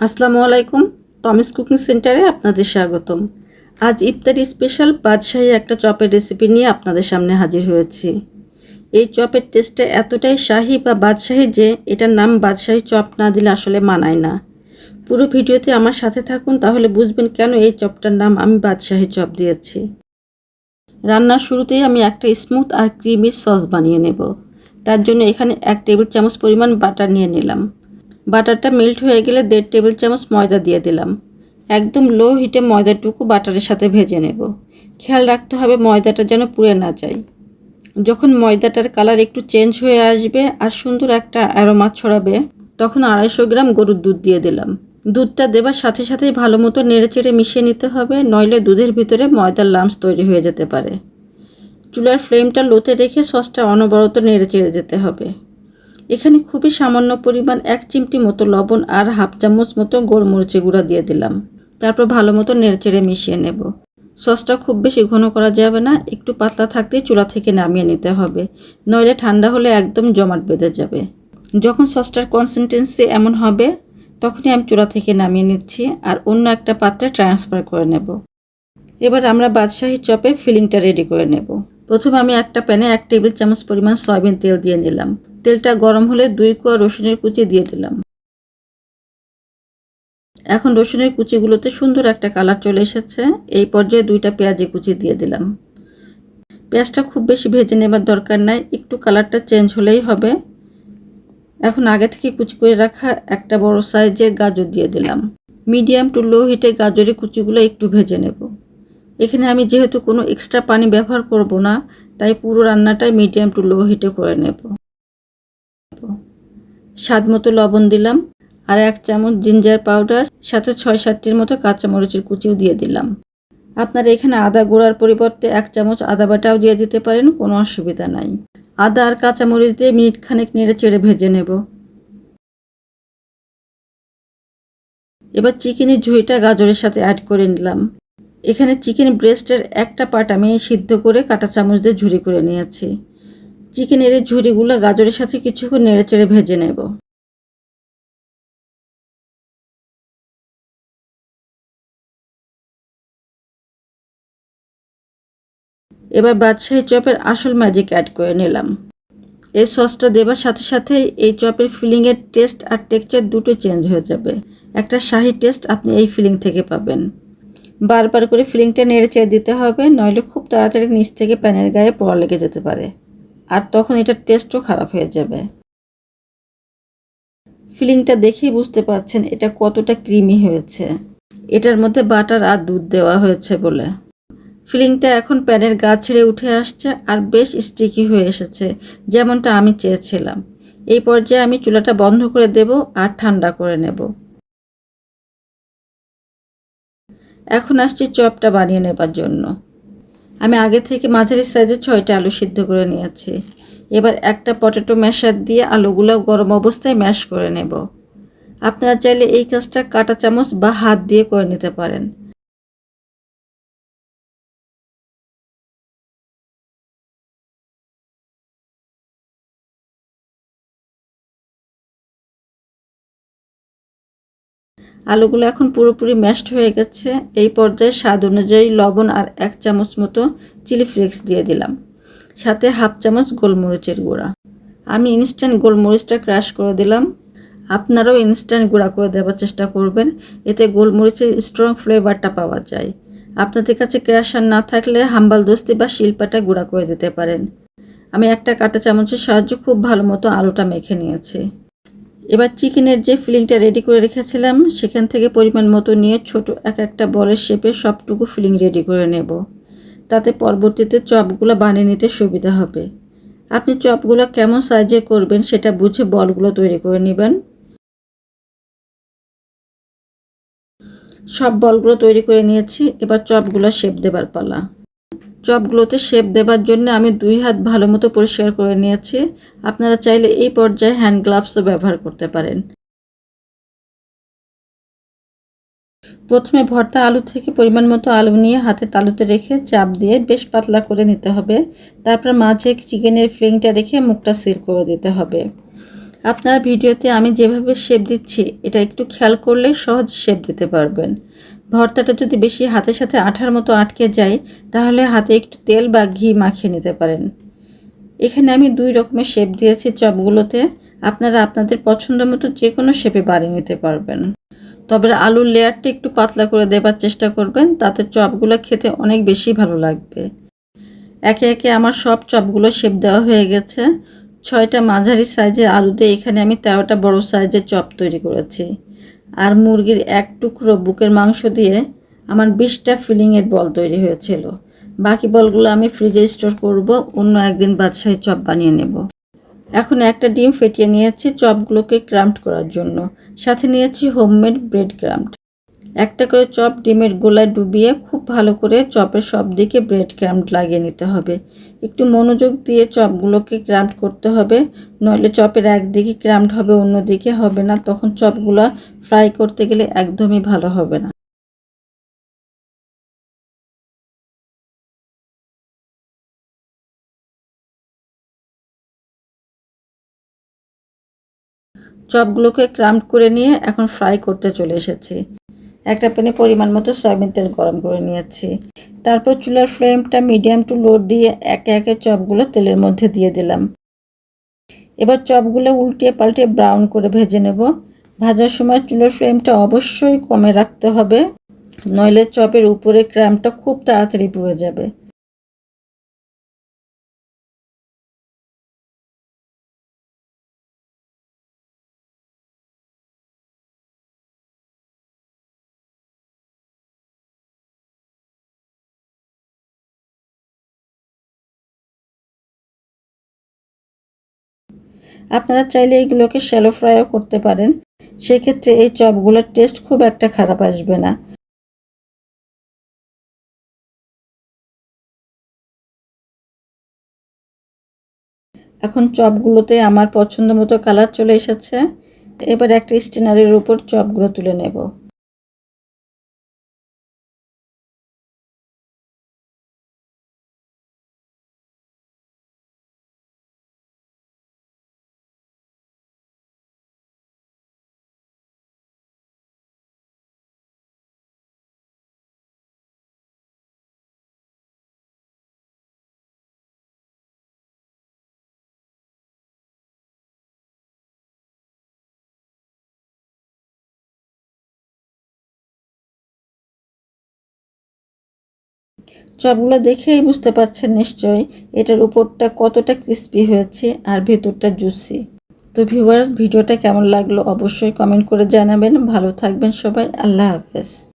আসসালামু আলাইকুম টমিস কুকিং সেন্টারে আপনাদের স্বাগতম। আজ ইফতারি স্পেশাল বাদশাহী একটা চপের রেসিপি নিয়ে আপনাদের সামনে হাজির হয়েছি। এই চপের টেস্টটা এতটাই শাহী বা বাদশাহী যে এটার নাম বাদশাহী চপ না দিলে আসলে মানায় না। পুরো ভিডিওতে আমার সাথে থাকুন, তাহলে বুঝবেন কেন এই চপটার নাম আমি বাদশাহী চপ দিয়েছি। রান্নার শুরুতেই আমি একটা স্মুথ আর ক্রিমি সস বানিয়ে নেব। তার জন্য এখানে এক টেবিল চামচ পরিমাণ বাটার নিয়ে নিলাম। বাটারটা মেল্ট হয়ে গেলে দেড় টেবিল চামচ ময়দা দিয়ে দিলাম। একদম লো হিটে ময়দাটুকু বাটারের সাথে ভেজে নেব। খেয়াল রাখতে হবে ময়দাটা যেন পুড়ে না যায়। যখন ময়দাটার কালার একটু চেঞ্জ হয়ে আসবে আর সুন্দর একটা অ্যারোমা ছড়াবে, তখন আড়াইশো গ্রাম গরুর দুধ দিয়ে দিলাম। দুধটা দেবার সাথে সাথেই ভালো মতো নেড়েচেড়ে মিশিয়ে নিতে হবে, নইলে দুধের ভিতরে ময়দার লামস তৈরি হয়ে যেতে পারে। চুলার ফ্লেমটা লোতে রেখে সসটা অনবরত নেড়েচেড়ে যেতে হবে। এখানে খুবই সামান্য পরিমাণ এক চিমটি মতো লবণ আর হাফ চামচ মতো গোলমরিচে গুঁড়া দিয়ে দিলাম। তারপর ভালো মতো নেড়েচেড়ে মিশিয়ে নেব। সসটা খুব বেশি ঘন করা যাবে না, একটু পাতলা থাকতেই চুলা থেকে নামিয়ে নিতে হবে। নইলে ঠান্ডা হলে একদম জমাট বেঁধে যাবে। যখন সসটার কনসিস্টেন্সি এমন হবে, তখনই আমি চুলা থেকে নামিয়ে নিচ্ছি আর অন্য একটা পাত্রে ট্রান্সফার করে নেব। এবার আমরা বাদশাহী চপের ফিলিংটা রেডি করে নেব। প্রথমে আমি একটা প্যানে এক টেবিল চামচ পরিমাণ সয়াবিন তেল দিয়ে নিলাম। তেলটা গরম হলে দুই কোয়া রসুনের কুচি দিয়ে দিলাম। এখন রসুনের কুচিগুলোতে সুন্দর একটা কালার চলে এসেছে। এই পর্যায়ে দুইটা পেঁয়াজের কুচি দিয়ে দিলাম। পেঁয়াজটা খুব বেশি ভেজে নেবার দরকার নাই, একটু কালারটা চেঞ্জ হলেই হবে। এখন আগে থেকে কুচি করে রাখা একটা বড় সাইজের গাজর দিয়ে দিলাম। মিডিয়াম টু লো হিটে গাজরের কুচিগুলো একটু ভেজে নেব। এখানে আমি যেহেতু কোনো এক্সট্রা পানি ব্যবহার করব না, তাই পুরো রান্নাটাই মিডিয়াম টু লো হিটে করে নেব। স্বাদ মতো লবণ দিলাম আর এক চামচ জিঞ্জার পাউডার, সাথে ছয় সাতটির মতো কাঁচামরিচের কুচিও দিয়ে দিলাম। আপনারা এখানে আদা গুঁড়ার পরিবর্তে এক চামচ আদা বাটাও দিয়ে দিতে পারেন, কোনো অসুবিধা নাই। আদা আর কাঁচামরিচ দিয়ে মিনিট খানেক নেড়ে চেড়ে ভেজে নেব। এবার চিকেনের ঝুঁইটা গাজরের সাথে অ্যাড করে নিলাম। এখানে চিকেন ব্রেস্টের একটা পার্ট আমি সিদ্ধ করে কাঁটা চামচ দিয়ে ঝুড়ি করে নিয়েছি। চিকেনের এই ঝুড়িগুলো গাজরের সাথে কিছুক্ষণ নেড়ে চেড়ে ভেজে নেব। এবার বাদশাহী চপের আসল ম্যাজিক অ্যাড করে নিলাম। এই সসটা দেবার সাথে সাথে এই চপের ফিলিংয়ের টেস্ট আর টেক্সচার দুটো চেঞ্জ হয়ে যাবে। একটা শাহি টেস্ট আপনি এই ফিলিং থেকে পাবেন। বারবার করে ফিলিংটা নেড়ে চেড়ে দিতে হবে, নইলে খুব তাড়াতাড়ি নিচ থেকে প্যানের গায়ে পড়া লেগে যেতে পারে। আর তখন এটার টেস্টও খারাপ হয়ে যাবে। ফিলিংটা দেখেই বুঝতে পারছেন এটা কতটা ক্রিমি হয়েছে। এটার মধ্যে বাটার আর দুধ দেওয়া হয়েছে বলে। ফিলিংটা এখন প্যানের গা ছেড়ে উঠে আসছে আর বেশ স্টিকি হয়ে এসেছে, যেমনটা আমি চেয়েছিলাম। এই পর্যায়ে আমি চুলাটা বন্ধ করে দেব আর ঠান্ডা করে নেব। এখন আসছি চপটা বানিয়ে নেবার জন্য। আমি আগে থেকে মাঝারি সাইজে ছয়টা আলু সিদ্ধ করে নিয়েছি। এবার একটা পটেটো ম্যাশার দিয়ে আলুগুলো গরম অবস্থায় ম্যাশ করে নেব। আপনারা চাইলে এই কাজটা কাটা চামচ বা হাত দিয়ে করে নিতে পারেন। আলুগুলো এখন পুরোপুরি ম্যাশড হয়ে গেছে। এই পর্যায়ে স্বাদ অনুযায়ী লবণ আর এক চামচ মতো চিলি ফ্লেক্স দিয়ে দিলাম। সাথে হাফ চামচ গোলমরিচের গুঁড়া। আমি ইনস্ট্যান্ট গোলমরিচটা ক্রাশ করে দিলাম। আপনারাও ইনস্ট্যান্ট গুঁড়া করে দেওয়ার চেষ্টা করবেন। এতে গোলমরিচের স্ট্রং ফ্লেভারটা পাওয়া যায়। আপনাদের কাছে ক্রাশার না থাকলে হাম্বাল দস্তি বা শিল্পাটা গুঁড়া করে দিতে পারেন। আমি একটা কাঁটা চামচের সাহায্যে খুব ভালো মতো আলুটা মেখে নিয়েছি। এবার চিকেনের যে ফিলিংটা রেডি করে রেখেছিলাম, সেখান থেকে পরিমাণ মতো নিয়ে ছোট এক একটা বলের শেপে সবটুকু ফিলিং রেডি করে নেব। তাতে পরবর্তীতে চপগুলো বানিয়ে নিতে সুবিধা হবে। আপনি চপগুলো কেমন সাইজে করবেন সেটা বুঝে বলগুলো তৈরি করে নেবেন। সব বলগুলো তৈরি করে নিয়েছি, এবার চপগুলো শেপ দেবার পালা। চপগুলোতে শেপ দেবার জন্য আমি দুই হাত ভালো মতো পরিষ্কার করে নিয়েছি। আপনারা চাইলে এই পর্যায়ে হ্যান্ড গ্লাভসও ব্যবহার করতে পারেন। প্রথমে ভর্তা আলু থেকে পরিমাণ মতো আলু নিয়ে হাতে তালুতে রেখে চাপ দিয়ে বেশ পাতলা করে নিতে হবে। তারপর মাঝে চিকেনের ফ্রিংটা রেখে মুখটা সিল করে দিতে হবে। আপনার ভিডিওতে আমি যেভাবে শেপ দিচ্ছি, এটা একটু খেয়াল করলে সহজ শেপ দিতে পারবেন। ভর্তাটা যদি বেশি হাতের সাথে আঠার মতো আটকে যায়, তাহলে হাতে একটু তেল বা ঘি মাখিয়ে নিতে পারেন। এখানে আমি দুই রকমের শেপ দিয়েছি চপগুলোতে। আপনারা আপনাদের পছন্দ মতো যে কোনো শেপে বাড়িয়ে নিতে পারবেন। তবে আলুর লেয়ারটা একটু পাতলা করে দেবার চেষ্টা করবেন, তাতে চপগুলো খেতে অনেক বেশি ভালো লাগবে। একে একে আমার সব চপগুলো শেপ দেওয়া হয়ে গেছে। ছয়টা মাঝারি সাইজের আলু দিয়ে এখানে আমি তেরোটা বড় সাইজের চপ তৈরি করেছি। আর মুরগির এক টুকরো বুকের মাংস দিয়ে আমার বিশটা ফিলিংয়ের বল তৈরি হয়েছিল। বাকি বলগুলো আমি ফ্রিজে স্টোর করব, অন্য একদিন বাদশাহী চপ বানিয়ে নেব। এখন একটা ডিম ফেটিয়ে নিয়েছি চপগুলোকে ক্রাম্পড করার জন্য। সাথে নিয়েছি হোমমেড ব্রেড ক্রাম্পড। একটা করে চপ ডিমের গোলায় ডুবিয়ে খুব ভালো করে চপের সব দিকে ব্রেড ক্রাম্প লাগিয়ে নিতে হবে। একটু মনোযোগ দিয়ে চপগুলোকে ক্রাম্প করতে হবে। নইলে চপের একদিকে ক্রাম্প হবে, অন্যদিকে হবে না। তখন চপগুলো ফ্রাই করতে গেলে একদমই ভালো হবে না। চপগুলোকে ক্রাম্প করে নিয়ে এখন ফ্রাই করতে চলে এসেছি। একটা প্যানে পরিমাণ মতো সয়াবিন তেল গরম করে নিয়েছি। তারপর চুলার ফ্লেমটা মিডিয়াম টু লো দিয়ে একে একে চপগুলো তেলের মধ্যে দিয়ে দিলাম। এবার চপগুলো উল্টিয়ে পাল্টে ব্রাউন করে ভেজে নেব। ভাজার সময় চুলের ফ্লেমটা অবশ্যই কমে রাখতে হবে, নইলে চপের উপরে ক্র্যামটা খুব তাড়াতাড়ি পুড়ে যাবে। আপনারা চাইলে এগুলোকে শ্যালো ফ্রাইও করতে পারেন। সেক্ষেত্রে এই চপগুলোর টেস্ট খুব একটা খারাপ আসবে না। এখন চপগুলোতে আমার পছন্দ মতো কালার চলে এসেছে। এবার একটা স্টেনারের উপর চপগুলো তুলে নেব। চপগুলো দেখেই বুঝতে পারছেন নিশ্চয়ই এটার উপরটা কতটা ক্রিস্পি হয়েছে আর ভেতরটা জুসি তো ভিউয়ার্স ভিডিওটা কেমন লাগল অবশ্যই কমেন্ট করে জানাবেন। ভালো থাকবেন সবাই, আল্লাহ হাফেজ।